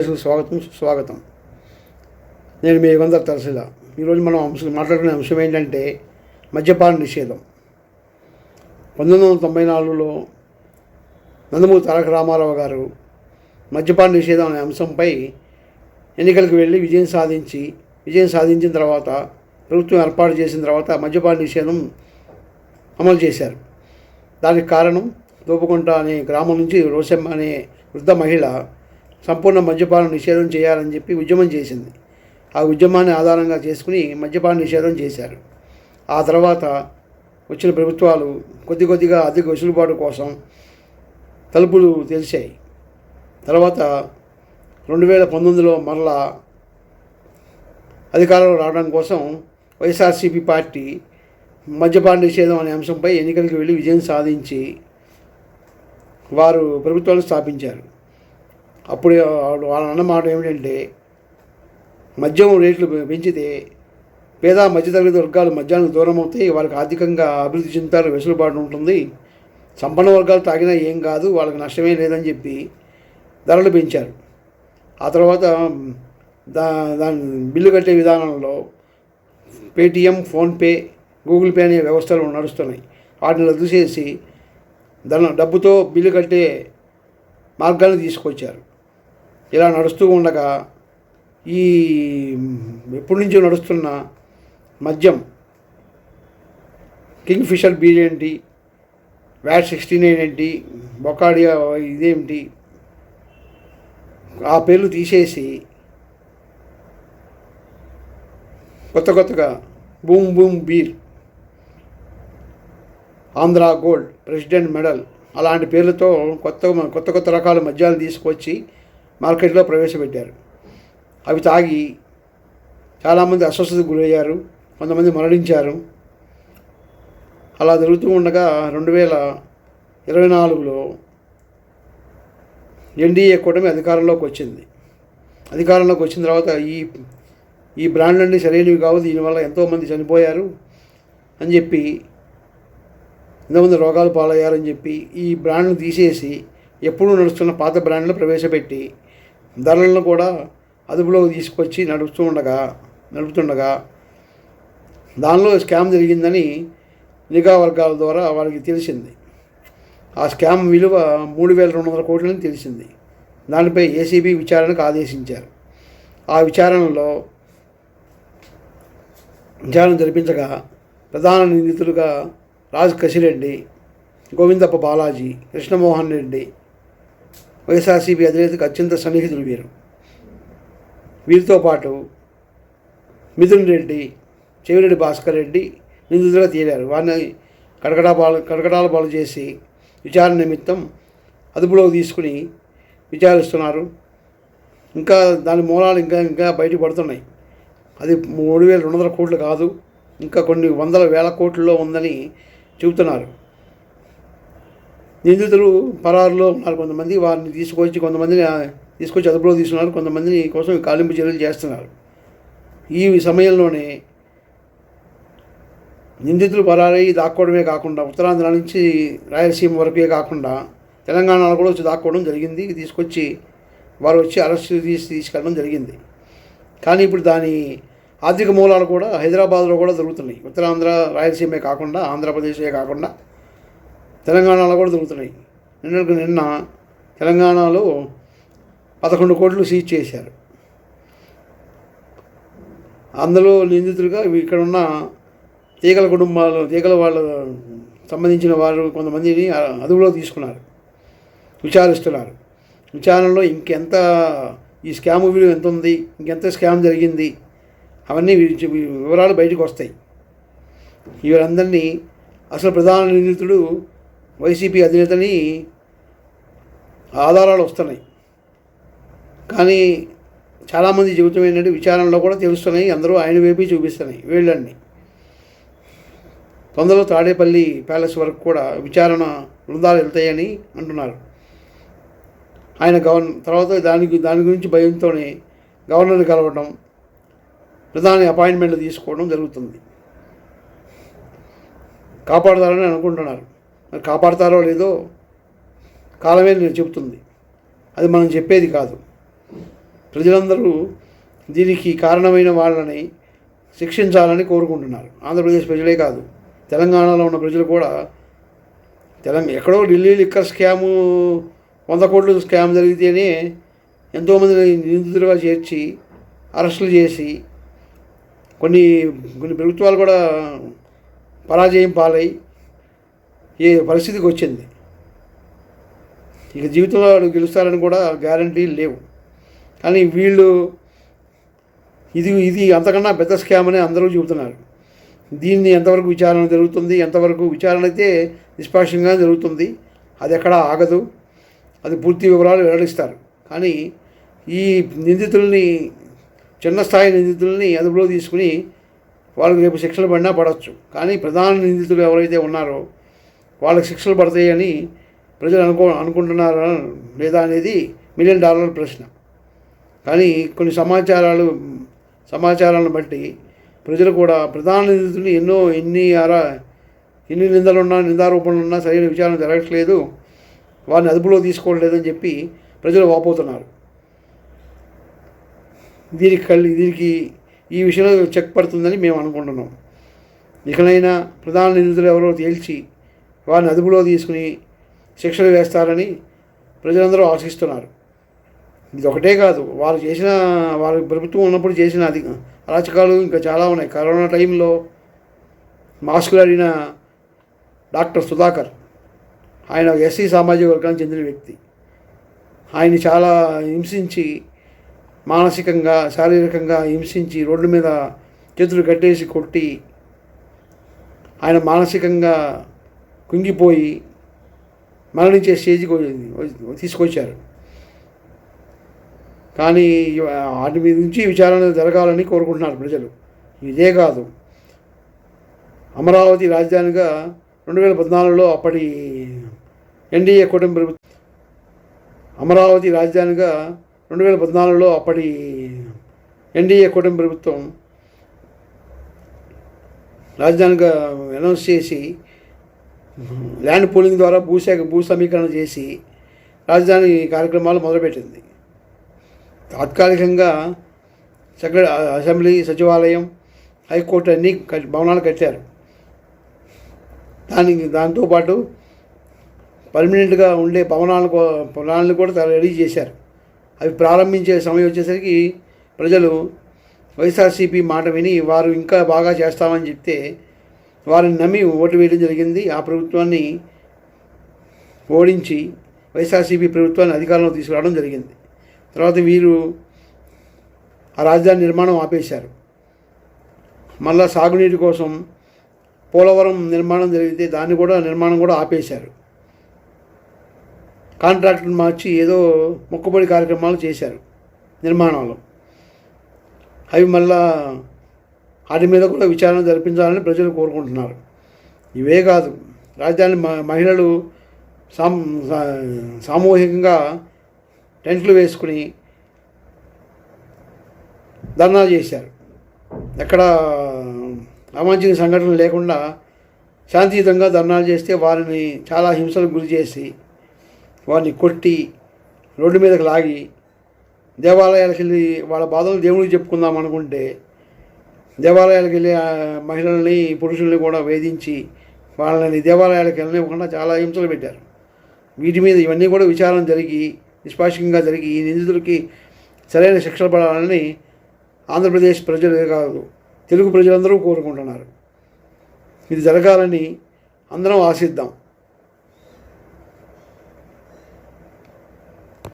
స్వాగతం సుస్వాగతం. నేను మీ యుగంధర్ తరసిల ఈరోజు మనం అంశం మాట్లాడుకునే అంశం ఏంటంటే మద్యపాన నిషేధం. పంతొమ్మిది వందల తొంభై నాలుగులో నందమూరి తారక రామారావు గారు మద్యపాన నిషేధం అనే అంశంపై ఎన్నికలకు వెళ్ళి విజయం సాధించి విజయం సాధించిన తర్వాత ప్రభుత్వం ఏర్పాటు చేసిన తర్వాత మద్యపాన నిషేధం అమలు చేశారు. దానికి కారణం దోపుకుంట అనే గ్రామం నుంచి రోసమ్మ అనే వృద్ధ మహిళ సంపూర్ణ మద్యపాన నిషేధం చేయాలని చెప్పి ఉద్యమం చేసింది. ఆ ఉద్యమాన్ని ఆధారంగా చేసుకుని మద్యపాన నిషేధం చేశారు. ఆ తర్వాత వచ్చిన ప్రభుత్వాలు కొద్ది కొద్దిగా అధిక వెసులుబాటు కోసం తలుపులు తెలిసాయి తర్వాత రెండు వేల పంతొమ్మిదిలో మరలా అధికారంలో రావడం కోసం వైఎస్ఆర్సీపీ పార్టీ మద్యపాన నిషేధం అనే అంశంపై ఎన్నికలకు వెళ్ళి విజయం సాధించి వారు ప్రభుత్వాన్ని స్థాపించారు. అప్పుడు వాళ్ళ అన్నమాట ఏమిటంటే మద్యం రేట్లు పెంచితే పేద మధ్యతరగతి వర్గాలు మద్యానికి దూరం అవుతాయి వాళ్ళకి ఆర్థికంగా అభివృద్ధి చెందుతారు వెసులుబాటు ఉంటుంది. సంపన్న వర్గాలు తాగినా ఏం కాదు వాళ్ళకి నష్టమే లేదని చెప్పి ధరలు పెంచారు. ఆ తర్వాత దా దాని బిల్లు కట్టే విధానంలో పేటిఎం ఫోన్పే గూగుల్ పే అనే వ్యవస్థలు నడుస్తున్నాయి. వాటిని రద్దు చేసి ధన డబ్బుతో బిల్లు కట్టే మార్గాన్ని తీసుకొచ్చారు. ఇలా నడుస్తూ ఉండగా ఈ ఎప్పటి నుంచో నడుస్తున్న మద్యం కింగ్ ఫిషర్ బీర్ ఏంటి వ్యాట్ సిక్స్టీ నైన్ ఏంటి బొకాడియా ఇదేమిటి ఆ పేర్లు తీసేసి కొత్త కొత్తగా boom boom beer Andhra gold president medal అలాంటి పేర్లతో కొత్త కొత్త కొత్త రకాల మద్యాలు తీసుకొచ్చి మార్కెట్లో ప్రవేశపెట్టారు. అవి తాగి చాలామంది అస్వస్థతకు గురయ్యారు కొంతమంది మరణించారు. అలా జరుగుతూ ఉండగా రెండు వేల ఇరవై నాలుగులో ఎన్డీఏ కూటమి అధికారంలోకి వచ్చింది. అధికారంలోకి వచ్చిన తర్వాత ఈ ఈ బ్రాండ్లన్నీ సరైనవి కావు దీనివల్ల ఎంతోమంది చనిపోయారు అని చెప్పి ఎంతోమంది రోగాలు పాలయ్యారని చెప్పి ఈ బ్రాండ్ను తీసేసి ఎప్పుడూ నడుస్తున్న పాత బ్రాండ్లు ప్రవేశపెట్టి ధరలను కూడా అదుపులోకి తీసుకొచ్చి నడుపుతూ ఉండగా నడుపుతుండగా దానిలో స్కామ్ జరిగిందని నిఘా వర్గాల ద్వారా వాళ్ళకి తెలిసింది. ఆ స్కామ్ విలువ మూడు వేల రెండు వందల కోట్లని తెలిసింది. దానిపై ఏసీబీ విచారణకు ఆదేశించారు. ఆ విచారణలో విచారణ జరిపించగా ప్రధాన నిందితులుగా రాజ్ కసిరెడ్డి గోవిందప్ప బాలాజీ కృష్ణమోహన్ రెడ్డి వైఎస్ఆర్సీపీ అధినేతకు అత్యంత సన్నిహితులు వీరు. వీరితో పాటు మిథున్ రెడ్డి చెవిరెడ్డి భాస్కర్ రెడ్డి నిందితులుగా తేలారు. వారిని కడకడా పాలు కడకడాల పాలు చేసి విచారణ నిమిత్తం అదుపులోకి తీసుకుని విచారిస్తున్నారు. ఇంకా దాని మూలాలు ఇంకా ఇంకా బయటపడుతున్నాయి అది మూడు వేల రెండు వందల కోట్లు కాదు ఇంకా కొన్ని వందల వేల కోట్లలో ఉందని చెబుతున్నారు. నిందితులు పరారులో ఉన్నారు కొంతమంది. వారిని తీసుకొచ్చి కొంతమందిని తీసుకొచ్చి అదుపులో తీసుకున్నారు. కొంతమందిని కోసం కాలింపు చర్యలు చేస్తున్నారు. ఈ సమయంలోనే నిందితులు పరారై దాక్కోవడమే కాకుండా ఉత్తరాంధ్ర నుంచి రాయలసీమ వరకే కాకుండా తెలంగాణలో కూడా వచ్చి దాక్కోవడం జరిగింది. తీసుకొచ్చి వారు వచ్చి అరెస్ట్ తీసి తీసుకెళ్ళడం జరిగింది. కానీ ఇప్పుడు దాని ఆర్థిక మూలాలు కూడా హైదరాబాద్లో కూడా జరుగుతున్నాయి. ఉత్తరాంధ్ర రాయలసీమే కాకుండా ఆంధ్రప్రదేశే కాకుండా తెలంగాణలో కూడా దొరుకుతున్నాయి. నిన్నకు నిన్న తెలంగాణలో పదకొండు కోట్లు సీజ్ చేశారు. అందులో నిందితులుగా ఇక్కడ ఉన్న తీగల కుటుంబాలు తీగల వాళ్ళ సంబంధించిన వారు కొంతమందిని అదుపులో తీసుకున్నారు. విచారిస్తున్నారు. విచారణలో ఇంకెంత ఈ స్కామ్ విలువ ఎంత ఉంది? ఇంకెంత స్కామ్ జరిగింది? అవన్నీ వివరాలు బయటకు వస్తాయి. వీరందరినీ అసలు ప్రధాన నిందితుడు వైసీపీ అధినేతని ఆధారాలు వస్తున్నాయి. కానీ చాలామంది జీవితం ఏంటంటే విచారణలో కూడా తెలుస్తున్నాయి. అందరూ ఆయన వైపు చూపిస్తున్నాయి వీళ్ళని తొందరలో తాడేపల్లి ప్యాలెస్ వరకు కూడా విచారణ బృందాలు వెళ్తాయని అంటున్నారు. ఆయన గవర్న తర్వాత దానికి దాని గురించి భయంతోనే గవర్నర్ని కలవడం ప్రధాని అపాయింట్మెంట్లు తీసుకోవడం జరుగుతుంది. కాపాడతారని అనుకుంటున్నారు. కాపాడతారో లేదో కాలమే నేను చెబుతుంది. అది మనం చెప్పేది కాదు. ప్రజలందరూ దీనికి కారణమైన వాళ్ళని శిక్షించాలని కోరుకుంటున్నారు. ఆంధ్రప్రదేశ్ ప్రజలే కాదు. తెలంగాణలో ఉన్న ప్రజలు కూడా తెలంగాణ ఎక్కడో ఢిల్లీ లిక్కర్ స్కాము వంద కోట్లు స్కామ్ జరిగితేనే ఎంతోమంది నిందితులుగా చేర్చి అరెస్టులు చేసి కొన్ని కొన్ని ప్రభుత్వాలు కూడా పరాజయం పాలై ఏ పరిస్థితికి వచ్చింది? ఇక జీవితంలో వాళ్ళు గెలుస్తారని కూడా గ్యారంటీ లేవు. కానీ వీళ్ళు ఇది ఇది అంతకన్నా పెద్ద స్కామ్ అని అందరూ చెబుతున్నారు. దీన్ని ఎంతవరకు విచారణ జరుగుతుంది? ఎంతవరకు విచారణ అయితే నిష్పాక్షంగా జరుగుతుంది? అది ఎక్కడ ఆగదు. అది పూర్తి వివరాలు వెల్లడిస్తారు. కానీ ఈ నిందితుల్ని చిన్న స్థాయి నిందితుల్ని అదుపులో తీసుకుని వాళ్ళకి రేపు శిక్షలు పడినా పడవచ్చు. కానీ ప్రధాన నిందితులు ఎవరైతే ఉన్నారో వాళ్ళకి శిక్షలు పడతాయని ప్రజలు అనుకో అనుకుంటున్నారా లేదా అనేది మిలియన్ డాలర్ ప్రశ్న. కానీ కొన్ని సమాచారాలు సమాచారాలను బట్టి ప్రజలు కూడా ప్రధాన నిందితులు ఎన్నో ఎన్ని అరా ఎన్ని నిందలున్నా నిందారూపణలు ఉన్నా సరైన విచారణ జరగట్లేదు. వారిని అదుపులో తీసుకోవట్లేదని చెప్పి ప్రజలు వాపోతున్నారు. దీనికి కళ్ళి దీనికి ఈ విషయంలో చెక్ పడుతుందని మేము అనుకుంటున్నాం. ఇకనైనా ప్రధాన నిందితులు ఎవరో తేల్చి వారిని అదుపులో తీసుకుని శిక్షలు వేస్తారని ప్రజలందరూ ఆశిస్తున్నారు. ఇది ఒకటే కాదు వారు చేసిన వారి ప్రభుత్వం ఉన్నప్పుడు చేసిన అది అరాచకాలు ఇంకా చాలా ఉన్నాయి. కరోనా టైంలో మాస్కులు అడిగిన డాక్టర్ సుధాకర్ ఆయన ఎస్సీ సామాజిక వర్గానికి చెందిన వ్యక్తి. ఆయన చాలా హింసించి మానసికంగా శారీరకంగా హింసించి రోడ్డు మీద చేతులు కట్టేసి కొట్టి ఆయన మానసికంగా కుంగిపోయి మరణించే స్టేజ్కి తీసుకొచ్చారు. కానీ వాటి మీద నుంచి విచారణ జరగాలని కోరుకుంటున్నారు ప్రజలు. ఇదే కాదు. అమరావతి రాజధానిగా రెండు వేల పద్నాలుగులో అప్పటి ఎన్డీఏ కూటమి ప్రభుత్వం అమరావతి రాజధానిగా రెండు వేల పద్నాలుగులో అప్పటి ఎన్డీఏ కూటమి ప్రభుత్వం రాజధానిగా అనౌన్స్ చేసి ల్యాండ్ పూలింగ్ ద్వారా భూసేక భూ సమీకరణ చేసి రాజధాని కార్యక్రమాలు మొదలుపెట్టింది. తాత్కాలికంగా సెక్ర అసెంబ్లీ సచివాలయం హైకోర్టు అన్ని కట్- భవనాలు కట్టారు. దానికి దాంతోపాటు పర్మనెంట్గా ఉండే భవనాలను భవనాలను కూడా రెడీ చేశారు. అవి ప్రారంభించే సమయం వచ్చేసరికి ప్రజలు వైఎస్ఆర్సీపీ మాట విని వారు ఇంకా బాగా చేస్తామని చెప్తే వారిని నమ్మి ఓటు వేయడం జరిగింది. ఆ ప్రభుత్వాన్ని ఓడించి వైఎస్ఆర్సీపీ ప్రభుత్వాన్ని అధికారంలో తీసుకురావడం జరిగింది. తర్వాత వీరు ఆ రాజధాని నిర్మాణం ఆపేశారు. మళ్ళా సాగునీటి కోసం పోలవరం నిర్మాణం జరిగితే దాన్ని కూడా నిర్మాణం కూడా ఆపేశారు. కాంట్రాక్టర్ మార్చి ఏదో మొక్కుబడి కార్యక్రమాలు చేశారు నిర్మాణంలో. అవి మళ్ళా వాటి మీద కూడా విచారణ జరిపించాలని ప్రజలు కోరుకుంటున్నారు. ఇవే కాదు రాజధాని మ- మహిళలు సా- సామూహికంగా టెంట్లు వేసుకుని ధర్నా చేశారు. ఎక్కడ అవాంఛనీయ సంఘటనలు లేకుండా శాంతియుతంగా ధర్నాలు చేస్తే వారిని చాలా హింసలకు గురి చేసి వారిని కొట్టి రోడ్డు మీదకి లాగి దేవాలయాలకు వెళ్ళి వాళ్ళ బాధలు దేవుడికి చెప్పుకుందాం అనుకుంటే దేవాలయాలకు వెళ్ళి మహిళల్ని పురుషుల్ని కూడా వేధించి వాళ్ళని దేవాలయాలకు వెళ్ళనివ్వకుండా చాలా హింసలు పెట్టారు. వీటి మీద ఇవన్నీ కూడా విచారణ జరిగి నిష్పాక్షికంగా జరిగి ఈ నిందితులకి సరైన శిక్షలు పడాలని ఆంధ్రప్రదేశ్ ప్రజలే కాదు తెలుగు ప్రజలందరూ కోరుకుంటున్నారు. ఇది జరగాలని అందరం ఆశిద్దాం.